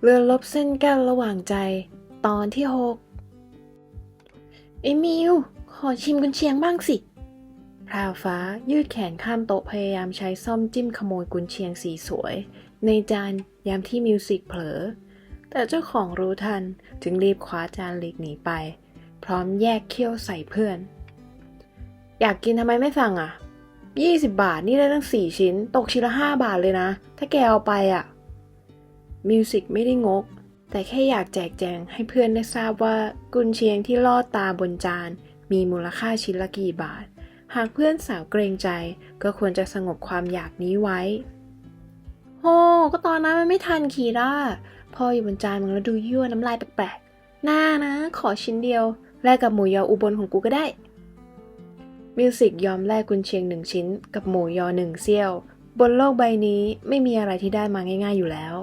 เรือลบเส้นกั้นระหว่างใจ ตอนที่หกไอมิวขอชิมกุนเชียงบ้างสิ พราวฟ้ายืดแขนข้ามโต๊ะพยายามใช้ซ่อมจิ้มขโมยกุนเชียงสีสวย ในจานยามที่มิวสิกเผลอ แต่เจ้าของรู้ทันจึงรีบคว้าจานหลีกหนีไป พร้อมแยกเขี้ยวใส่เพื่อน อยากกินทำไมไม่สั่งอะ 20 บาทนี่ได้ตั้ง 4 ชิ้น ตกชิ้นละ 5 บาทเลยนะ ถ้าแกเอาไปอะ มิวสิกไม่ได้งก แต่แค่อยากแจกแจงให้เพื่อนได้ทราบว่ากุนเชียงที่ลอดตาบนจาน มีมูลค่าชิ้นละกี่บาท หากเพื่อนสาวเกรงใจก็ควรจะสงบความอยากนี้ไว้โอ้ก็ตอนนั้นมันไม่ทันคีร่าพออยู่บนจานมึงแล้วดูยั่วน้ำลายแปลกๆหน้านะ ขอชิ้นเดียวแลกกับหมูยออุบลของกูก็ได้ มิวสิกยอมแลกกุนเชียงหนึ่งชิ้น กับหมูยอหนึ่งเซี่ยว บนโลกใบนี้ไม่มีอะไรที่ได้มาง่าย ๆอยู่แล้ว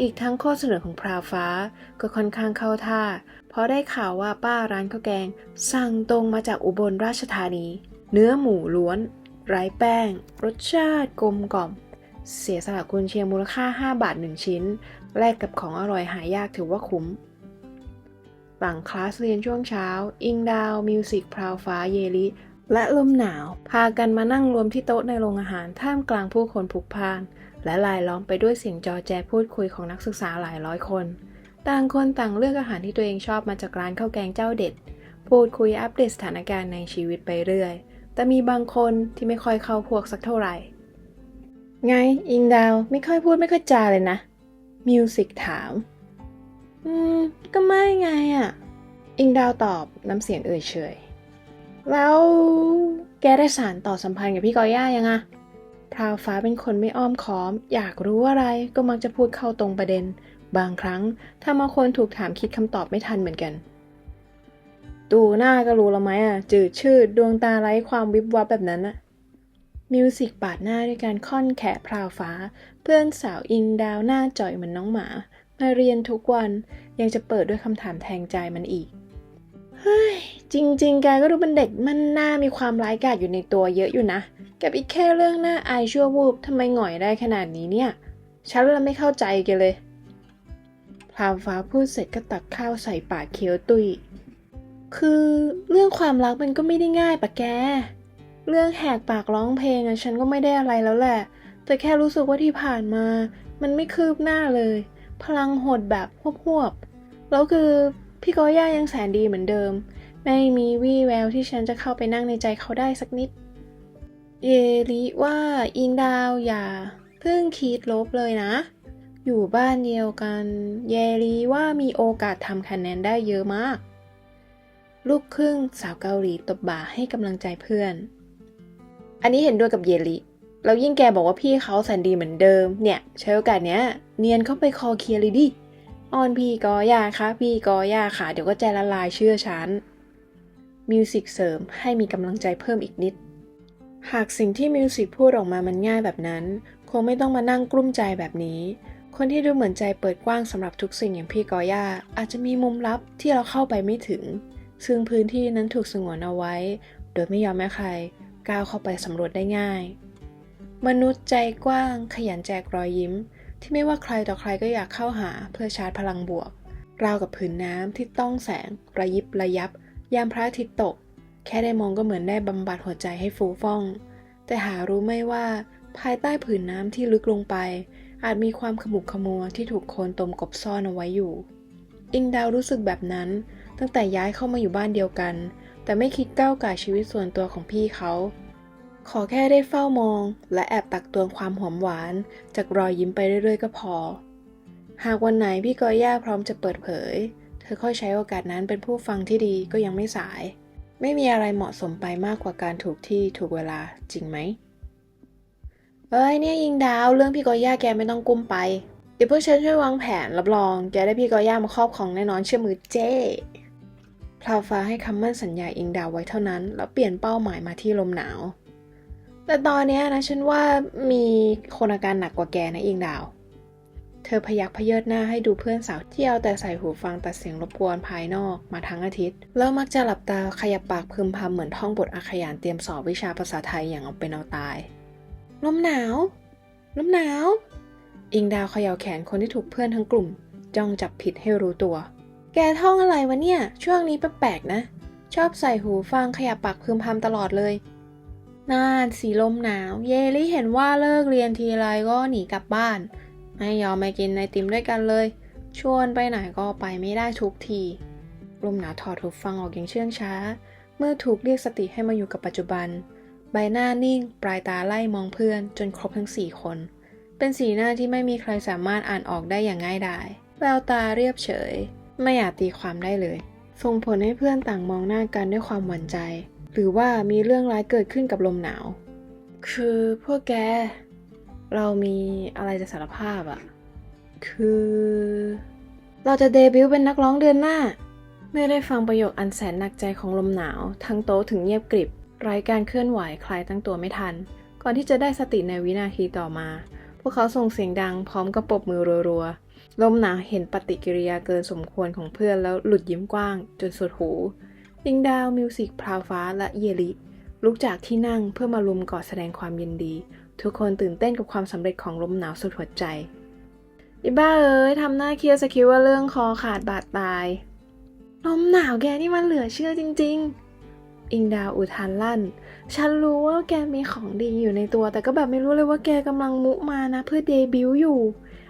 อีกทั้งข้อเสนอของพราวฟ้าก็ค่อนข้างเข้าท่า เพราะได้ข่าวว่าป้าร้านข้าวแกง สั่งตรงมาจากอุบลราชธานี เนื้อหมูล้วน ไร้แป้ง รสชาติกลมกล่อม เสียสละกุนเชียงมูลค่า 5 บาท 1 ชิ้น แลกกับของอร่อยหายากถือว่าคุ้ม หลังคลาสเรียนช่วงเช้า อิงดาว มิวสิกพราวฟ้าเยลิและลมหนาว พากันมานั่งรวมที่โต๊ะในโรงอาหารท่ามกลางผู้คนพลุกพาน และลายล้อมไปด้วยเสียงจอแจพูดคุยของนักศึกษาหลายร้อยคน ต่างคนต่างเลือกอาหารที่ตัวเองชอบมาจากร้านข้าวแกงเจ้าเด็ด พูดคุยอัปเดตสถานการณ์ในชีวิตไปเรื่อย แต่มีบางคนที่ไม่ค่อยเข้าพวกสักเท่าไหร่ ไง อิงดาวไม่ค่อยพูดไม่ค่อยจาเลยนะ มิวสิกถาม อืม ก็ไม่ไงอะ่ะ อิงดาวตอบน้ำเสียงเอ่ยเฉย แล้วแกได้สารต่อสัมพันธ์กับพี่กอย่ายังอะ พราวฟ้าเป็นคนไม่อ้อมค้อม อยากรู้อะไรก็มักจะพูดเข้าตรงประเด็น บางครั้งทำเอาคนถูกถามคิดคำตอบไม่ทันเหมือนกัน ดูหน้าก็รู้แล้วไหมอะ จืดชืดดวงตาไร้ความวิบวับแบบนั้นอะมิวสิกปาดหน้าด้วยการค่อนแขะพราวฟ้า เพื่อนสาวอิงดาวหน้าจ่อยเหมือนน้องหมา มาเรียนทุกวันยังจะเปิดด้วยคำถามแทงใจมันอีก จริงๆ แกก็ดูเป็นเด็กมันหน้ามีความร้ายกาจอยู่ในตัวเยอะอยู่นะ กับอีกแค่เรื่องหน้าอายชั่ววูบทำไมหงอยได้ขนาดนี้เนี่ย ฉันเลยไม่เข้าใจแกเลย พราวฟ้าพูดเสร็จก็ตักข้าวใส่ปากเคี้ยวตุย คือเรื่องความรักมันก็ไม่ได้ง่ายปะแก เรื่องแหกปากร้องเพลงอะฉันก็ไม่ได้อะไรแล้วแหละ แต่แค่รู้สึกว่าที่ผ่านมา มันไม่คืบหน้าเลย พลังหดแบบหวบๆแล้วคือ พี่กอย่ายังแสนดีเหมือนเดิม ไม่มีวี่แววที่ฉันจะเข้าไปนั่งในใจเขาได้สักนิด เยลิว่าอิงดาวอย่าเพิ่งคิดลบเลยนะ อยู่บ้านเดียวกัน เยลีว่ามีโอกาสทำคะแนนได้เยอะมาก ลูกครึ่งสาวเกาหลีตบบ่าให้กำลังใจเพื่อน อันนี้เห็นด้วยกับเยลิแล้วยิ่งแกบอกว่าพี่เขาแสนดีเหมือนเดิม เนี่ย ใช้โอกาสเนี้ย เนียนเข้าไปคอเคลียร์เลยดิ ออนพี่กอยาคะพี่กอยาค่ะ เดี๋ยวก็ใจละลายเชื่อฉันมิวสิกเสริมให้มีกำลังใจเพิ่มอีกนิด หากสิ่งที่มิวสิกพูดออกมามันง่ายแบบนั้น คงไม่ต้องมานั่งกลุ้มใจแบบนี้ คนที่ดูเหมือนใจเปิดกว้างสำหรับทุกสิ่งอย่างพี่กอย่าอาจจะมีมุมลับที่เราเข้าไปไม่ถึง ซึ่งพื้นที่นั้นถูกสงวนเอาไว้ โดยไม่ยอมให้ใครก้าวเข้าไปสำรวจได้ง่าย มนุษย์ใจกว้าง ขยันแจกรอยยิ้ม ที่ไม่ว่าใครต่อใครก็อยากเข้าหาเพื่อชาร์จพลังบวก ราวกับผืนน้ำที่ต้องแสงระยิบระยับ ยามพระอาทิตย์ตก แค่ได้มองก็เหมือนได้บำบัดหัวใจให้ฟูฟ่อง แต่หารู้ไม่ว่าภายใต้ผืนน้ำที่ลึกลงไป อาจมีความขมุกขมัวที่ถูกโคลนตมกบซ่อนเอาไว้อยู่ อิงดาวรู้สึกแบบนั้น ตั้งแต่ย้ายเข้ามาอยู่บ้านเดียวกัน แต่ไม่คิดก้าวก่ายชีวิตส่วนตัวของพี่เขา ขอแค่ได้เฝ้ามอง และแอบตักตวงความหอมหวาน จากรอยยิ้มไปเรื่อยๆ ก็พอ หากวันไหนพี่กอย่าพร้อมจะเปิดเผย เธอค่อยใช้โอกาสนั้นเป็นผู้ฟังที่ดีก็ยังไม่สาย ไม่มีอะไรเหมาะสมไปมากกว่าการถูกที่ถูกเวลาจริงไหม เอ้ยเนี่ยยิงดาวเรื่องพี่กอย่าแกไม่ต้องกุ้มไป เดี๋ยวพวกฉันช่วยวางแผนรับรอง แกได้พี่กอย่ามาครอบของแน่นอนเชื่อมือเจ้พลาวฟ้าให้คำมั่นสัญญาอิงดาวไว้เท่านั้น แล้วเปลี่ยนเป้าหมายมาที่ลมหนาว แต่ตอนนี้นะฉันว่ามีคนอาการหนักกว่าแกนะอิงดาว เธอพยักพเยิดหน้าให้ดูเพื่อนสาวที่เอาแต่ใส่หูฟังตัดเสียงรบกวนภายนอกมาทั้งอาทิตย์ แล้วมักจะหลับตาขยับปากพึมพำเหมือนท่องบทอาขยานเตรียมสอบวิชาภาษาไทยอย่างเอาเป็นเอาตาย ลมหนาว ลมหนาว อิงดาวเขย่าแขนคนที่ถูกเพื่อนทั้งกลุ่ม จ้องจับผิดให้รู้ตัว แกท่องอะไรวะเนี่ย ช่วงนี้แปลกๆนะ ชอบใส่หูฟังขยับปากพึมพำตลอดเลย น่านสีลมหนาว เยลี่เห็นว่าเลิกเรียนทีไรก็หนีกลับบ้าน ไม่ยอมไปกินไอติมด้วยกันเลย ชวนไปไหนก็ไปไม่ได้ทุกที ลมหนาวถอดหูฟังออกอย่างเชื่องช้า เมื่อถูกเรียกสติให้มาอยู่กับปัจจุบัน ใบหน้านิ่ง ปลายตาไล่มองเพื่อนจนครบทั้งสี่คน เป็นสีหน้าที่ไม่มีใครสามารถอ่านออกได้อย่างง่ายดายแววตาเรียบเฉย ไม่อาจตีความได้เลย ส่งผลให้เพื่อนต่างมองหน้ากันด้วยความหวั่นใจ หรือว่ามีเรื่องร้ายเกิดขึ้นกับลมหนาว คือพวกแก เรามีอะไรจะสารภาพอะคือ เราจะเดบิวต์เป็นนักร้องเดือนหน้า เมื่อได้ฟังประโยคอันแสนหนักใจของลมหนาว ทั้งโต๊ะถึงเงียบกริบไร้การเคลื่อนไหวคลายตั้งตัวไม่ทัน ก่อนที่จะได้สติในวินาทีต่อมา พวกเขาส่งเสียงดังพร้อมกับปรบมือรัวๆลมหนาวเห็นปฏิกิริยาเกินสมควรของเพื่อนแล้วหลุดยิ้มกว้างจนสุดหู ยิงดาวมิวสิกพราวฟ้าและเยลิลุกจากที่นั่งเพื่อมาลุมกอดแสดงความยินดี ทุกคนตื่นเต้นกับความสำเร็จของลมหนาวสุดหัวใจอีบ้าเอ้ยทำหน้าเคียดสคิดว่าเรื่องคอขาดบาดตายลมหนาวแกนี่มันเหลือเชื่อจริง ๆ อิงดาวอุทานลั่น ฉันรู้ว่าแกมีของดีอยู่ในตัว แต่ก็แบบไม่รู้เลยว่าแกกำลังมุมานะ เพื่อเดบิวต์อยู่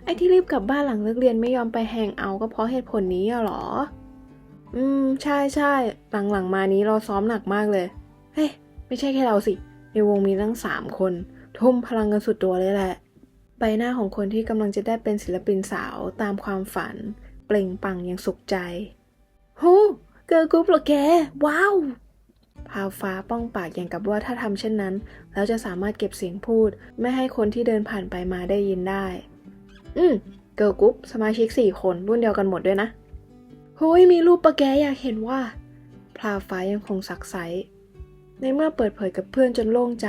ไอ้ที่รีบกลับบ้านหลังเลิกเรียนไม่ยอมไปแฮงเอา ก็เพราะเหตุผลนี้อะเหรอ อืม ใช่ใช่หลังๆมานี้เราซ้อมหนักมากเลย เฮ้ย ไม่ใช่แค่เราสิ ในวงมีตั้งสามคน ทุ่มพลังกันสุดตัวเลยแหละ ใบหน้าของคนที่กำลังจะได้เป็นศิลปินสาวตามความฝัน เปล่งปังอย่างสุขใจฮู้เกิร์ลกรุ๊ปเหรอแก ว้าวพาวฟ้าป้องปากอย่างกับว่าถ้าทำเช่นนั้น แล้วจะสามารถเก็บเสียงพูด ไม่ให้คนที่เดินผ่านไปมาได้ยินได้ อืมเกิร์ลกรุ๊ปสมาชิกสี่คนรุ่นเดียวกันหมดด้วยนะ เฮ้ยมีรูปปะแกอยากเห็นว่าพราฟ้ายังคงสักไซในเมื่อเปิดเผยกับเพื่อนจนโล่งใจ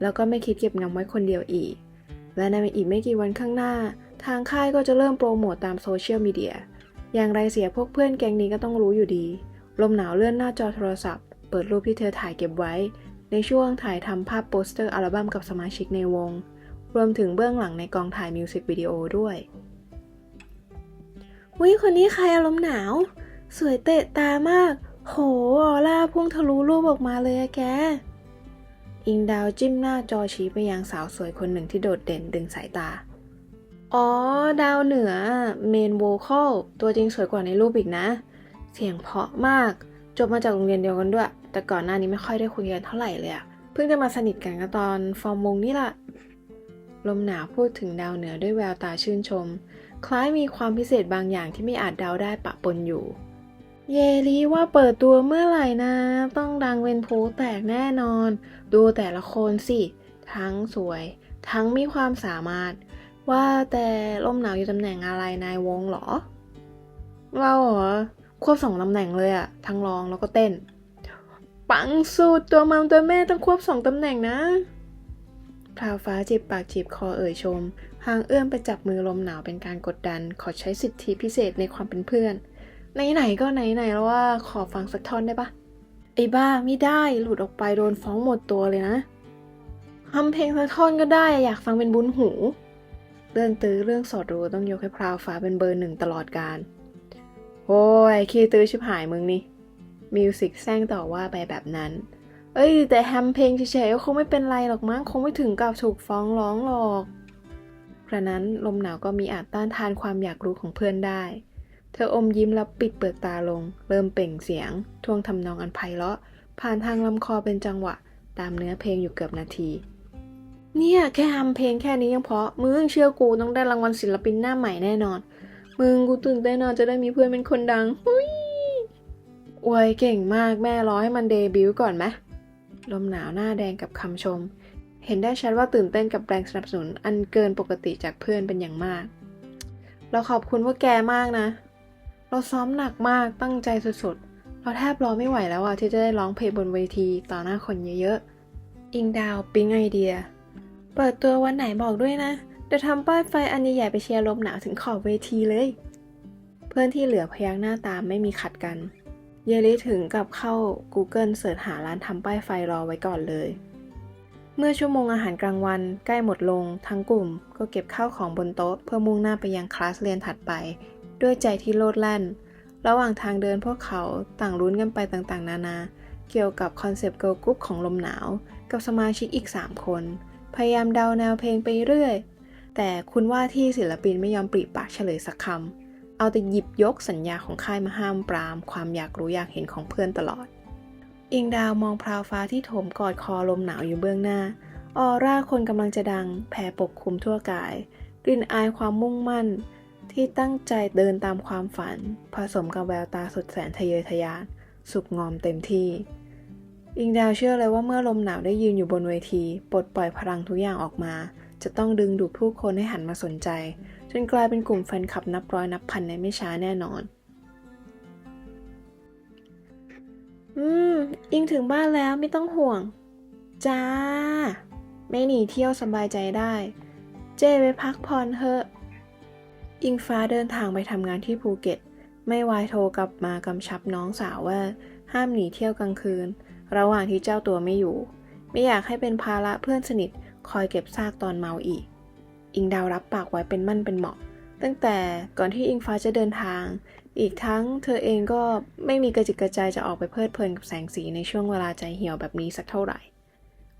แล้วก็ไม่คิดเก็บงำไว้คนเดียวอีก และในอีกไม่กี่วันข้างหน้า ทางค่ายก็จะเริ่มโปรโมตตามโซเชียลมีเดีย อย่างไรเสียพวกเพื่อนแก๊งนี้ก็ต้องรู้อยู่ดี ลมหนาวเลื่อนหน้าจอโทรศัพท์ เปิดรูปที่เธอถ่ายเก็บไว้ ในช่วงถ่ายทำภาพโปสเตอร์อัลบั้มกับสมาชิกในวง รวมถึงเบื้องหลังในกองถ่ายมิวสิกวิดีโอด้วย วิคนนี้ใครอารมณ์หนาว สวยเตะตามาก โหออร่าพุ่งทะลุรูปออกมาเลยอะแก อิงดาวจิ้มหน้าจอชี้ไปยังสาวสวยคนหนึ่งที่โดดเด่นดึงสายตา อ๋อ ดาวเหนือเมนโวคอลตัวจริงสวยกว่าในรูปอีกนะ เสียงเพาะมาก จบมาจากโรงเรียนเดียวกันด้วย แต่ก่อนหน้านี้ไม่ค่อยได้คุยกันเท่าไหร่เลยอะเพิ่งจะมาสนิทกันก็ตอนฟอร์มวงนี่แหละลมหนาวพูดถึงดาวเหนือด้วยแววตาชื่นชม คล้ายมีความพิเศษบางอย่างที่ไม่อาจเดาได้ปะปนอยู่ เยลีว่าเปิดตัวเมื่อไหร่นะ ต้องดังเป็นโพแตกแน่นอน ดูแต่ละคนสิ ทั้งสวย ทั้งมีความสามารถ ว่าแต่ลมหนาวอยู่ตำแหน่งอะไรนายวงหรอ เราเหรอควบสองตำแหน่งเลยอะทั้งร้องแล้วก็เต้น ปังสุดตัวมัมตัวแม่ต้องควบสองตำแหน่งนะพราวฟ้าจีบปากจีบคอเอ่ยชม หางเอื้อมไปจับมือลมหนาวเป็นการกดดัน ขอใช้สิทธิพิเศษในความเป็นเพื่อน ไหนๆก็ไหนๆแล้วว่าขอฟังสักท่อนได้ปะไอ้บ้าไม่ได้หลุดออกไปโดนฟ้องหมดตัวเลยนะทำเพลงสักท่อนก็ได้อยากฟังเป็นบุญหูเรื่องตื้อเรื่องสอดรู้ต้องยกให้พราวฟ้าเป็นเบอร์หนึ่งตลอดการโอ้ยคีตื้อชิบหายมึงนี่มิวสิกแซงต่อว่าไปแบบนั้น เอ้ยแต่แฮมเพลงเฉยๆก็คงไม่เป็นไรหรอกมั้งคงไม่ถึงกับถูกฟ้องร้องหรอก กระนั้นลมหนาวก็มีอาจต้านทานความอยากรู้ของเพื่อนได้ เธออมยิ้มแล้วปิดเปิดตาลง เริ่มเปล่งเสียง ท่วงทำนองอันไพเราะ ผ่านทางลำคอเป็นจังหวะ ตามเนื้อเพลงอยู่เกือบนาที เนี่ยแค่ทำเพลงแค่นี้ยังเพาะ มึงเชื่อกูต้องได้รางวัลศิลปินหน้าใหม่แน่นอน มึงกูตื่นเต้นนอนจะได้มีเพื่อนเป็นคนดังหุยอวยเก่งมากแม่รอให้มันเดบิวต์ก่อนไหมลมหนาวหน้าแดงกับคำชม เห็นได้ชัดว่าตื่นเต้นกับแรงสนับสนุนอันเกินปกติจากเพื่อนเป็นอย่างมาก เราขอบคุณพวกแกมากนะ เราซ้อมหนักมากตั้งใจสุดๆ เราแทบรอไม่ไหวแล้วอะที่จะได้ร้องเพลงบนเวทีต่อหน้าคนเยอะๆ อิงดาวปิ๊งไอเดีย เปิดตัววันไหนบอกด้วยนะ เดี๋ยวทำป้ายไฟอันใหญ่ๆไปเชียร์ลมหนาวถึงขอบเวทีเลย เพื่อนที่เหลือพยักหน้าตามไม่มีขัดกัน เยลิถึงกับเข้า Google เสิร์ชหาร้านทำป้ายไฟรอไว้ก่อนเลย เมื่อชั่วโมงอาหารกลางวันใกล้หมดลง ทั้งกลุ่มก็เก็บข้าวของบนโต๊ะ เพื่อมุ่งหน้าไปยังคลาสเรียนถัดไป ด้วยใจที่โลดแล่น ระหว่างทางเดินพวกเขาต่างลุ้นกันไปต่างๆ นานา เกี่ยวกับคอนเซปต์เกิร์ลกรุ๊ปของลมหนาว กับสมาชิกอีก 3 คน พยายามเดาแนวเพลงไปเรื่อย แต่คุณว่าที่ศิลปินไม่ยอมปริปากเฉลยสักคำเอาแต่หยิบยกสัญญาของค่ายมาห้ามปราม ความอยากรู้อยากเห็นของเพื่อนตลอด อิงดาวมองพราวฟ้าที่โถมกอดคอลมหนาวอยู่เบื้องหน้า ออร่าคนกำลังจะดัง แผ่ปกคลุมทั่วกาย กลิ่นอายความมุ่งมั่น ที่ตั้งใจเดินตามความฝัน ผสมกับแววตาสุดแสนทะเยอทะยาน สุกงอมเต็มที่ อิงดาวเชื่อเลยว่าเมื่อลมหนาวได้ยืนอยู่บนเวที ปลดปล่อยพลังทุกอย่างออกมา จะต้องดึงดูดผู้คนให้หันมาสนใจ จนกลายเป็นกลุ่มแฟนคลับนับร้อยนับพันในไม่ช้าแน่นอน อืม อิงถึงบ้านแล้วไม่ต้องห่วง จ้า ไม่หนีเที่ยวสบายใจได้ เจไปพักผ่อนเถอะ อิงฟ้าเดินทางไปทำงานที่ภูเก็ต ไม่วายโทรกลับมากำชับน้องสาวว่า ห้ามหนีเที่ยวกลางคืน ระหว่างที่เจ้าตัวไม่อยู่ ไม่อยากให้เป็นภาระเพื่อนสนิทคอยเก็บซากตอนเมาอีก อิงดาวรับปากไว้เป็นมั่นเป็นเหมาะ ตั้งแต่ก่อนที่อิงฟ้าจะเดินทาง อีกทั้งเธอเองก็ไม่มีกระจิกกระใจจะออกไปเพลิดเพลินกับแสงสีในช่วงเวลาใจเหี่ยวแบบนี้สักเท่าไหร่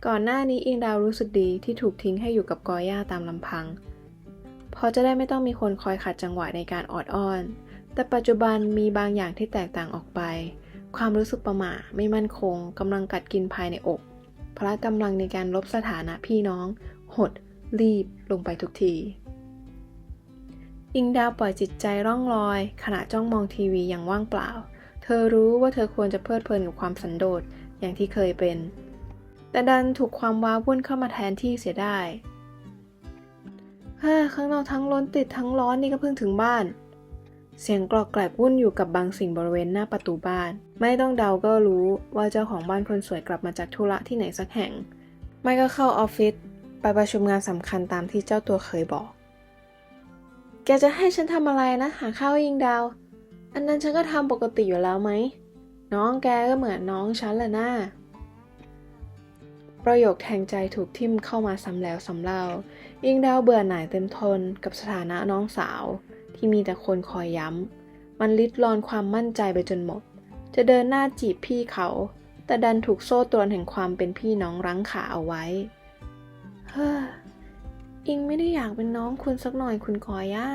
ก่อนหน้านี้อิงดาวรู้สึกดีที่ถูกทิ้งให้อยู่กับกอย่าตามลำพังพราะจะได้ไม่ต้องมีคนคอยขัดจังหวะในการออดอ้อน แต่ปัจจุบันมีบางอย่างที่แตกต่างออกไป ความรู้สึกประหม่าไม่มั่นคงกำลังกัดกินภายในอกพละกำลังในการลบสถานะพี่น้อง หด รีบลงไปทุกที อิงดาวปล่อยจิตใจร่องลอย ขณะจ้องมองทีวีอย่างว่างเปล่า เธอรู้ว่าเธอควรจะเพลิดเพลินกับความสันโดษอย่างที่เคยเป็น แต่ดันถูกความว้าวุ่นเข้ามาแทนที่เสียได้เฮ้อข้างนอกทั้งร้นติดทั้งร้อนนี่ก็เพิ่งถึงบ้าน เสียงกรอกแกรกวุ่นอยู่กับบางสิ่งบริเวณหน้าประตูบ้าน ไม่ต้องเดาก็รู้ว่าเจ้าของบ้านคนสวยกลับมาจากธุระที่ไหนสักแห่ง ไม่ก็เข้าออฟฟิศไปประชุมงานสำคัญตามที่เจ้าตัวเคยบอก แกจะให้ฉันทำอะไรนะ หาข้าวยิงดาว อันนั้นฉันก็ทำปกติอยู่แล้วไหม น้องแกก็เหมือนน้องฉันแหละนะ่าประโยคแทงใจถูกทิ่มเข้ามาซ้ำแล้วซ้ำเล่า ยิงดาวเบื่อหน่ายเต็มทนกับสถานะน้องสาว ที่มีแต่คนคอยย้ำ มันลิดรอนความมั่นใจไปจนหมด จะเดินหน้าจีบพี่เขา แต่ดันถูกโซ่ตรวนแห่งความเป็นพี่น้องรั้งขาเอาไว้ เฮ้อ อิงไม่ได้อยากเป็นน้องคุณสักหน่อยคุณกอย่า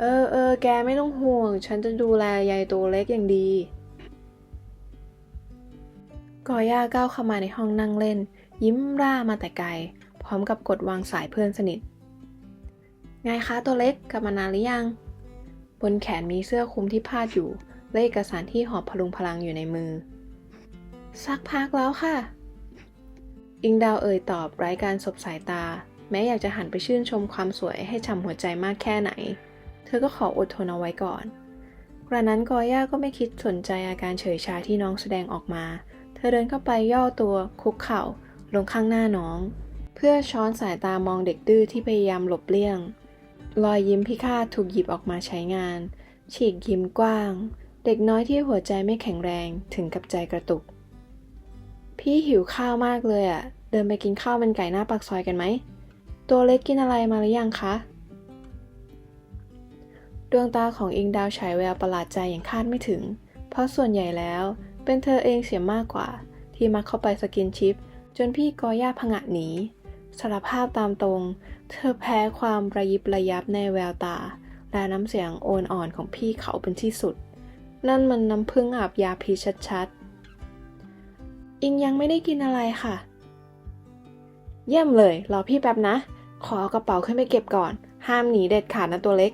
เออเออแกไม่ต้องห่วง ฉันจะดูแลยายตัวเล็กอย่างดี กอย่าก้าวเข้ามาในห้องนั่งเล่น ยิ้มร่ามาแต่ไกล พร้อมกับกดวางสายเพื่อนสนิท ไงคะตัวเล็กกลับมานานหรือยัง บนแขนมีเสื้อคลุมที่พาดอยู่และเอกสารที่หอบพลุงพลังอยู่ในมือ สักพักแล้วค่ะ อิงดาวเอ่ยตอบไร้การสบสายตา แม้อยากจะหันไปชื่นชมความสวยให้ช่ำหัวใจมากแค่ไหน เธอก็ขออดทนเอาไว้ก่อนกระนั้นกอย่าก็ไม่คิดสนใจอาการเฉยชาที่น้องแสดงออกมา เธอเดินเข้าไปย่อตัวคุกเข่า ลงข้างหน้าน้อง เพื่อช้อนสายตามองเด็กดื้อที่พยายามหลบเลี่ยง รอยยิ้มพิฆาตถูกหยิบออกมาใช้งาน ฉีกยิ้มกว้าง เด็กน้อยที่หัวใจไม่แข็งแรงถึงกับใจกระตุก พี่หิวข้าวมากเลยอะ่ะเดินไปกินข้าวมันไก่หน้าปากซอยกันไหม ตัวเล็กกินอะไรมาหรือยังคะ ดวงตาของอิงดาวฉายแววประหลาดใจอย่างคาดไม่ถึง เพราะส่วนใหญ่แล้วเป็นเธอเองเสียมากกว่า ที่มักเข้าไปสกินชิป จนพี่กอย่าผงะหนีสารภาพตามตรง เธอแพ้ความระยิบระยับในแววตา และน้ำเสียงโอนอ่อนของพี่เขาเป็นที่สุด นั่นมันน้ำพึ่งอาบยาพิษชัด อิงยังไม่ได้กินอะไรค่ะ เยี่ยมเลย รอพี่แป๊บนะ ขอเอากระเป๋าขึ้นไปเก็บก่อน ห้ามหนีเด็ดขาดนะตัวเล็ก